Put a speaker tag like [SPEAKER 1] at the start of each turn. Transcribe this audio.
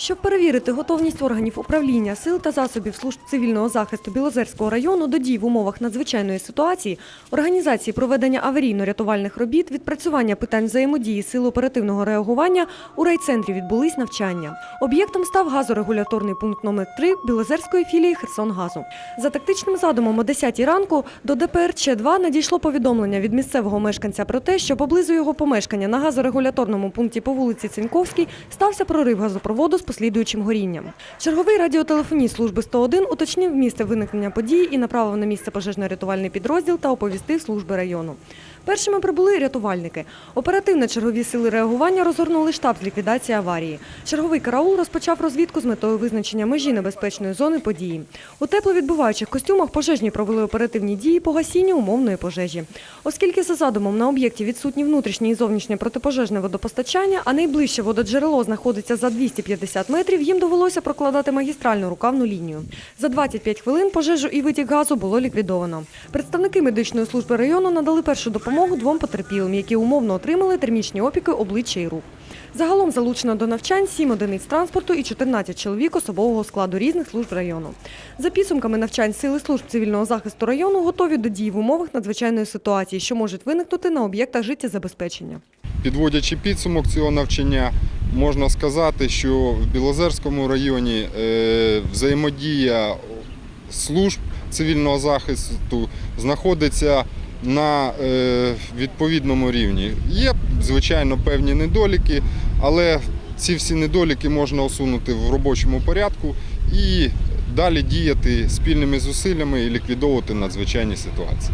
[SPEAKER 1] Щоб перевірити готовність органів управління сил та засобів служб цивільного захисту Білозерського району до дій в умовах надзвичайної ситуації, організації проведення аварійно-рятувальних робіт, відпрацювання питань взаємодії сил оперативного реагування у райцентрі відбулись навчання. Об'єктом став газорегуляторний пункт номер 3 Білозерської філії Херсонгазу. За тактичним задумом о 10 ранку до ДПРЧ-2 надійшло повідомлення від місцевого мешканця про те, що поблизу його помешкання на газорегуляторному пункті по вулиці Циньковській стався прорив газопроводу з послідуючим горінням. Черговий радіотелефоніст служби 101 уточнив місце виникнення події і направив на місце пожежно-рятувальний підрозділ та оповістив служби району. Першими прибули рятувальники. Оперативно чергові сили реагування розгорнули штаб з ліквідації аварії. Черговий караул розпочав розвідку з метою визначення межі небезпечної зони події. У тепловідбиваючих костюмах пожежні провели оперативні дії по гасінню умовної пожежі. Оскільки за задумом на об'єкті відсутні внутрішнє і зовнішнє протипожежне водопостачання, а найближче вододжерело знаходиться за 250 метрів, їм довелося прокладати магістральну рукавну лінію. За 25 хвилин пожежу і витік газу було ліквідовано. Представники медичної служби району надали першу допомогу двом потерпілим, які умовно отримали термічні опіки обличчя і рук. Загалом залучено до навчань 7 одиниць транспорту і 14 чоловік особового складу різних служб району. За підсумками навчань сили служб цивільного захисту району готові до дій в умовах надзвичайної ситуації, що можуть виникнути на об'єктах життєзабезпечення.
[SPEAKER 2] Підводячи підсумок цього навчання, можна сказати, що в Білозерському районі е, взаємодія служб цивільного захисту знаходиться на е, відповідному рівні. Є, звичайно, певні недоліки, але ці всі недоліки можна усунути в робочому порядку і далі діяти спільними зусиллями і ліквідовувати надзвичайні ситуації.